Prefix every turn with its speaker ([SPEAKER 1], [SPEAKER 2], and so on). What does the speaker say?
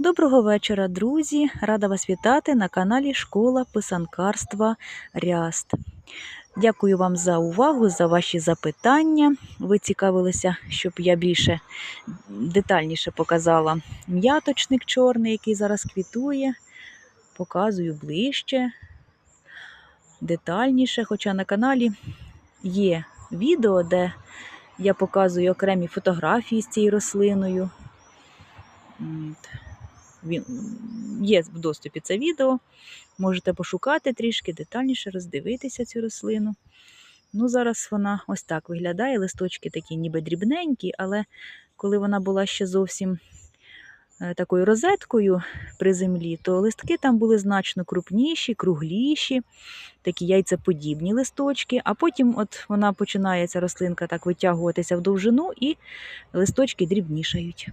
[SPEAKER 1] Доброго вечора, друзі! Рада вас вітати на каналі Школа писанкарства Ряст. Дякую вам за увагу, за ваші запитання. Ви цікавилися, щоб я більше детальніше показала м'яточник чорний, який зараз квітує. Показую ближче, детальніше. Хоча на каналі є відео, де я показую окремі фотографії з цією рослиною. От. Він є в доступі це відео. Можете пошукати трішки детальніше, роздивитися цю рослину. Ну, зараз вона ось так виглядає. Листочки такі ніби дрібненькі, але коли вона була ще зовсім е, такою розеткою при землі, то листки там були значно крупніші, кругліші, такі яйцеподібні листочки, а потім от вона починає ця рослинка так витягуватися в довжину і листочки дрібнішають.